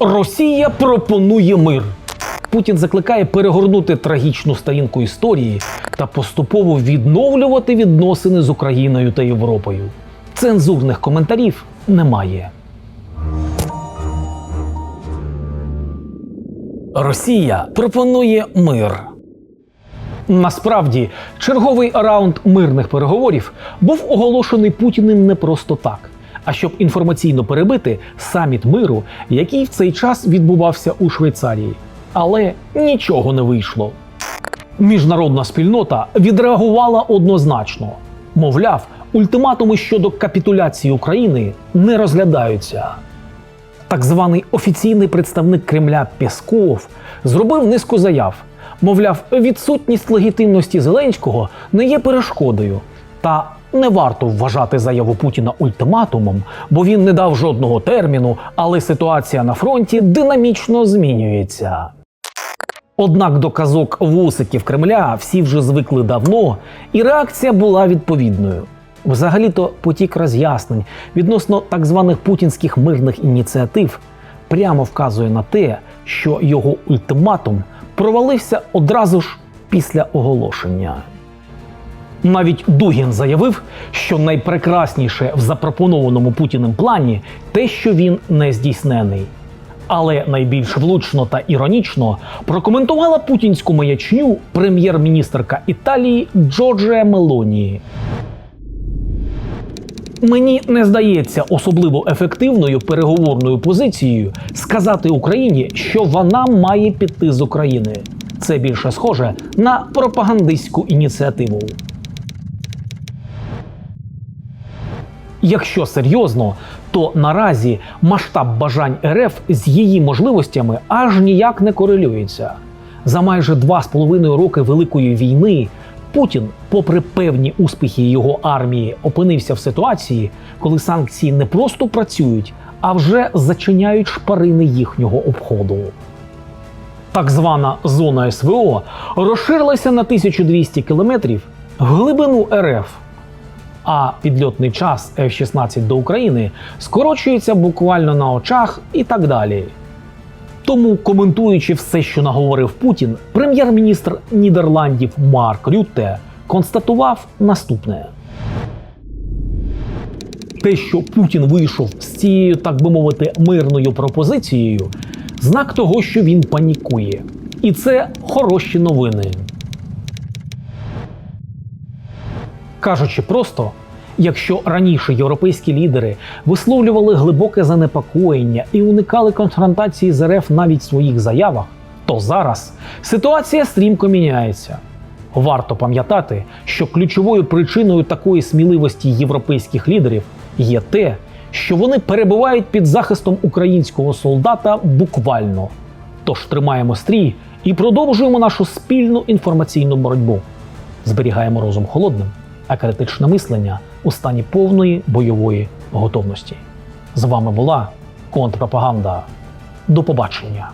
Росія пропонує мир. Путін закликає перегорнути трагічну сторінку історії та поступово відновлювати відносини з Україною та Європою. Цензурних коментарів немає. Росія пропонує мир. Насправді, черговий раунд мирних переговорів був оголошений Путіним не просто так, а щоб інформаційно перебити саміт миру, який в цей час відбувався у Швейцарії. Але нічого не вийшло. Міжнародна спільнота відреагувала однозначно. Мовляв, ультиматуми щодо капітуляції України не розглядаються. Так званий офіційний представник Кремля Пєсков зробив низку заяв. Мовляв, відсутність легітимності Зеленського не є перешкодою. Та не варто вважати заяву Путіна ультиматумом, бо він не дав жодного терміну, але ситуація на фронті динамічно змінюється. Однак до казок вусиків Кремля всі вже звикли давно, і реакція була відповідною. Взагалі-то потік роз'яснень відносно так званих путінських мирних ініціатив прямо вказує на те, що його ультиматум провалився одразу ж після оголошення. Навіть Дугін заявив, що найпрекрасніше в запропонованому Путіним плані те, що він не здійснений. Але найбільш влучно та іронічно прокоментувала путінську маячню прем'єр-міністрка Італії Джорджія Мелоні. Мені не здається особливо ефективною переговорною позицією сказати Україні, що вона має піти з України. Це більше схоже на пропагандистську ініціативу. Якщо серйозно, то наразі масштаб бажань РФ з її можливостями аж ніяк не корелюється. За майже два з половиною роки Великої війни Путін, попри певні успіхи його армії, опинився в ситуації, коли санкції не просто працюють, а вже зачиняють шпарини їхнього обходу. Так звана зона СВО розширилася на 1200 кілометрів в глибину РФ а підльотний час F-16 до України скорочується буквально на очах і так далі. Тому, коментуючи все, що наговорив Путін, прем'єр-міністр Нідерландів Марк Рютте констатував наступне: те, що Путін вийшов з цією, так би мовити, мирною пропозицією, знак того, що він панікує. І це хороші новини. Кажучи просто, якщо раніше європейські лідери висловлювали глибоке занепокоєння і уникали конфронтації з РФ навіть в своїх заявах, то зараз ситуація стрімко міняється. Варто пам'ятати, що ключовою причиною такої сміливості європейських лідерів є те, що вони перебувають під захистом українського солдата буквально. Тож тримаємо стрій і продовжуємо нашу спільну інформаційну боротьбу. Зберігаємо розум холодним, а критичне мислення у стані повної бойової готовності. З вами була контрпропаганда. До побачення.